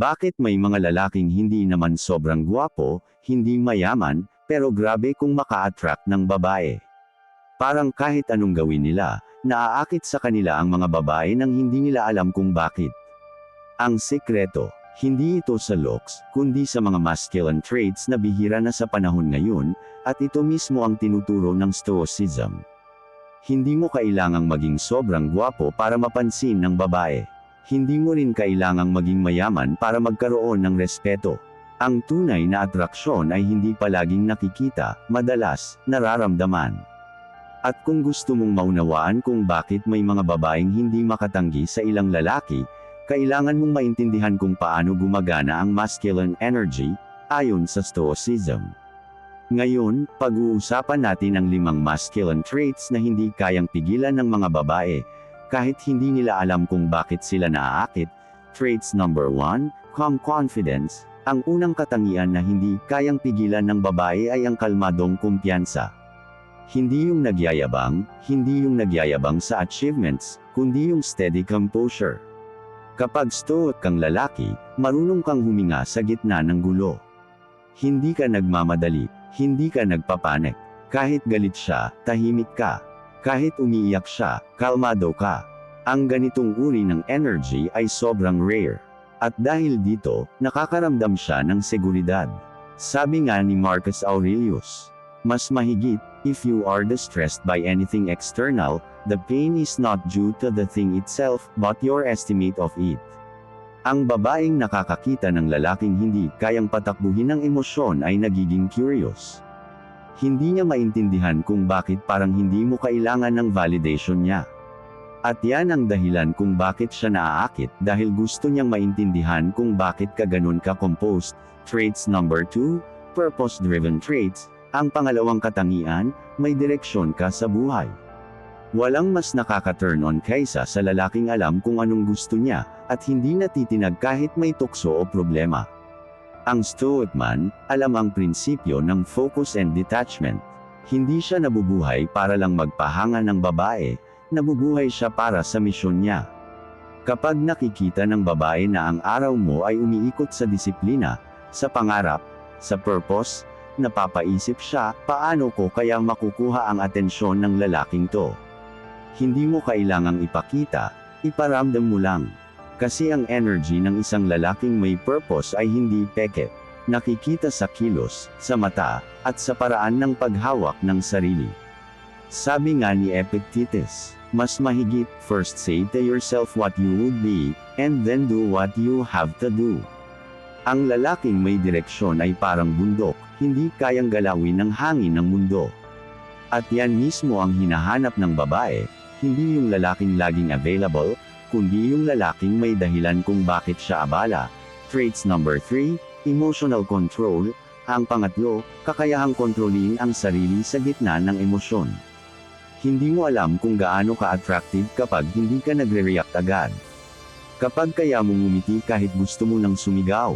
Bakit may mga lalaking hindi naman sobrang gwapo, hindi mayaman, pero grabe kung maka-attract ng babae? Parang kahit anong gawin nila, naaakit sa kanila ang mga babae nang hindi nila alam kung bakit. Ang sikreto, hindi ito sa looks, kundi sa mga masculine traits na bihira na sa panahon ngayon, at ito mismo ang tinuturo ng Stoicism. Hindi mo kailangang maging sobrang gwapo para mapansin ng babae. Hindi mo rin kailangang maging mayaman para magkaroon ng respeto. Ang tunay na atraksyon ay hindi palaging nakikita, madalas, nararamdaman. At kung gusto mong maunawaan kung bakit may mga babaeng hindi makatanggi sa ilang lalaki, kailangan mong maintindihan kung paano gumagana ang masculine energy, ayon sa Stoicism. Ngayon, pag-uusapan natin ang limang masculine traits na hindi kayang pigilan ng mga babae, kahit hindi nila alam kung bakit sila naaakit. Traits number 1, calm confidence. Ang unang katangian na hindi kayang pigilan ng babae ay ang kalmadong kumpiyansa. Hindi yung nagyayabang, hindi yung nagyayabang sa achievements, kundi yung steady composure. Kapag stoic kang lalaki, marunong kang huminga sa gitna ng gulo. Hindi ka nagmamadali, hindi ka nagpapanik. Kahit galit siya, tahimik ka. Kahit umiiyak siya, kalmado ka. Ang ganitong uri ng energy ay sobrang rare. At dahil dito, nakakaramdam siya ng seguridad. Sabi nga ni Marcus Aurelius, mas mahigit, if you are distressed by anything external, the pain is not due to the thing itself, but your estimate of it. Ang babaeng nakakakita ng lalaking hindi kayang patakbuhin ng emosyon ay nagiging curious. Hindi niya maintindihan kung bakit parang hindi mo kailangan ng validation niya. At yan ang dahilan kung bakit siya naaakit dahil gusto niyang maintindihan kung bakit ka ganun ka composed. Traits number 2, purpose-driven traits, ang pangalawang katangian, may direksyon ka sa buhay. Walang mas nakaka-turn on kaysa sa lalaking alam kung anong gusto niya, at hindi natitinag kahit may tukso o problema. Ang stoic man, alam ang prinsipyo ng focus and detachment. Hindi siya nabubuhay para lang magpahanga ng babae, nabubuhay siya para sa misyon niya. Kapag nakikita ng babae na ang araw mo ay umiikot sa disiplina, sa pangarap, sa purpose, napapaisip siya, paano ko kaya makukuha ang atensyon ng lalaking to? Hindi mo kailangang ipakita, iparamdam mo lang. Kasi ang energy ng isang lalaking may purpose ay hindi peke. Nakikita sa kilos, sa mata, at sa paraan ng paghawak ng sarili. Sabi nga ni Epictetus, mas mahigit, first say to yourself what you would be, and then do what you have to do. Ang lalaking may direksyon ay parang bundok, hindi kayang galawin ng hangin ng mundo. At yan mismo ang hinahanap ng babae, hindi yung lalaking laging available, kundi yung lalaking may dahilan kung bakit siya abala. Traits number 3, emotional control. Ang pangatlo, kakayahang kontrolin ang sarili sa gitna ng emosyon. Hindi mo alam kung gaano ka-attractive kapag hindi ka nagre-react agad. Kapag kaya mong umiti kahit gusto mo nang sumigaw.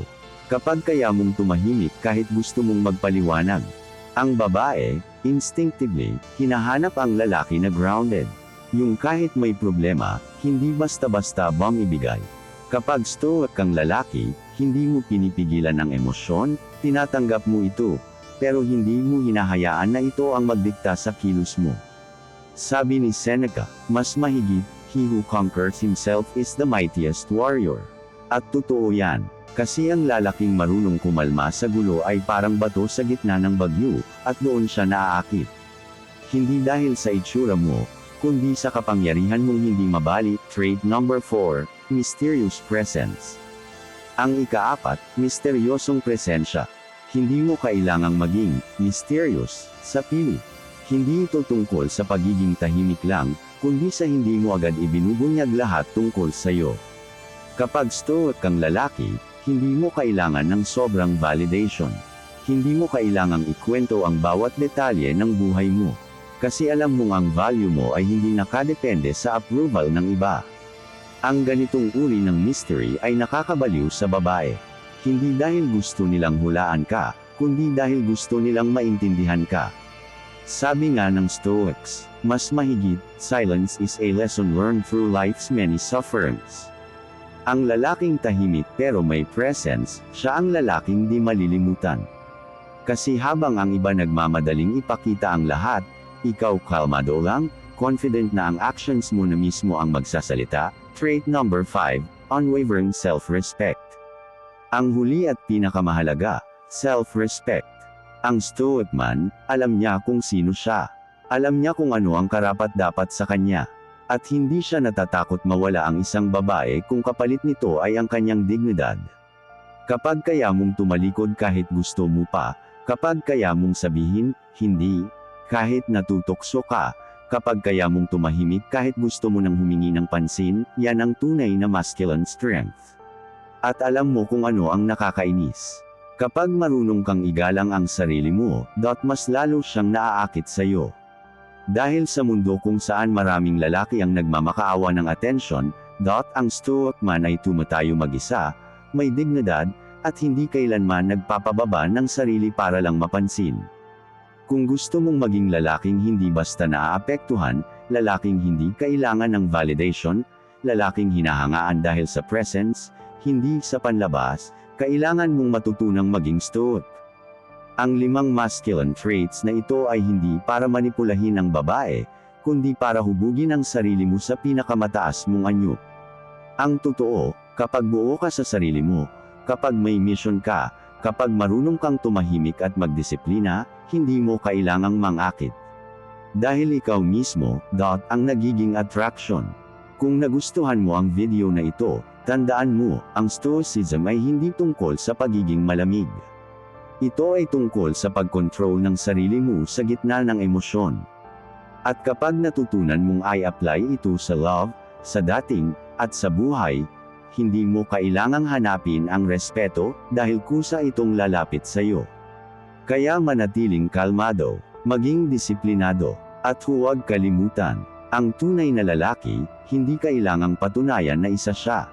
Kapag kaya mong tumahimik kahit gusto mong magpaliwanag. Ang babae, instinctively, hinahanap ang lalaki na grounded. Yung kahit may problema, hindi basta-basta bomb ibigay. Kapag stoic kang lalaki, hindi mo pinipigilan ang emosyon, tinatanggap mo ito, pero hindi mo hinahayaan na ito ang magdikta sa kilos mo. Sabi ni Seneca, mas mahigit, he who conquers himself is the mightiest warrior. At totoo yan, kasi ang lalaking marunong kumalma sa gulo ay parang bato sa gitna ng bagyo, at doon siya naaakit. Hindi dahil sa itsura mo, kundi sa kapangyarihan mong hindi mabali. Trait number 4, Mysterious Presence. Ang ikaapat, misteryosong presensya. Hindi mo kailangang maging mysterious sa pili. Hindi ito tungkol sa pagiging tahimik lang, kundi sa hindi mo agad ibinubunyag lahat tungkol sa iyo. Kapag stoic kang lalaki, hindi mo kailangan ng sobrang validation. Hindi mo kailangang ikwento ang bawat detalye ng buhay mo. Kasi alam mong ang value mo ay hindi nakadepende sa approval ng iba. Ang ganitong uri ng mystery ay nakakabaliw sa babae. Hindi dahil gusto nilang hulaan ka, kundi dahil gusto nilang maintindihan ka. Sabi nga ng Stoics, mas mahigit, silence is a lesson learned through life's many sufferings. Ang lalaking tahimik pero may presence, siya ang lalaking di malilimutan. Kasi habang ang iba nagmamadaling ipakita ang lahat, ikaw kalmado lang, confident na ang actions mo na mismo ang magsasalita. Trait number 5, unwavering self-respect. Ang huli at pinakamahalaga, self-respect. Ang stoic man, alam niya kung sino siya. Alam niya kung ano ang karapat dapat sa kanya. At hindi siya natatakot mawala ang isang babae kung kapalit nito ay ang kanyang dignidad. Kapag kaya mong tumalikod kahit gusto mo pa, kapag kaya mong sabihin, hindi, kahit natutokso ka, kapag kaya mong tumahimik kahit gusto mo nang humingi ng pansin, yan ang tunay na masculine strength. At alam mo kung ano ang nakakainis. Kapag marunong kang igalang ang sarili mo, dot mas lalo siyang naaakit sa'yo. Dahil sa mundo kung saan maraming lalaki ang nagmamakaawa ng atensyon, dot ang stoic man ay tumatayo mag-isa, may dignidad, at hindi kailanman nagpapababa ng sarili para lang mapansin. Kung gusto mong maging lalaking hindi basta naaapektuhan, lalaking hindi kailangan ng validation, lalaking hinahangaan dahil sa presence, hindi sa panlabas, kailangan mong matutunang maging stoic. Ang limang masculine traits na ito ay hindi para manipulahin ang babae, kundi para hubugin ang sarili mo sa pinakamataas mong anyo. Ang totoo, kapag buo ka sa sarili mo, kapag may mission ka, kapag marunong kang tumahimik at magdisiplina, hindi mo kailangang mangakit. Dahil ikaw mismo, dot, ang nagiging attraction. Kung nagustuhan mo ang video na ito, tandaan mo, ang stoicism ay hindi tungkol sa pagiging malamig. Ito ay tungkol sa pagkontrol ng sarili mo sa gitna ng emosyon. At kapag natutunan mong i-apply ito sa love, sa dating, at sa buhay, hindi mo kailangang hanapin ang respeto, dahil kusa itong lalapit sa iyo. Kaya manatiling kalmado, maging disiplinado, at huwag kalimutan, ang tunay na lalaki, hindi kailangang patunayan na isa siya.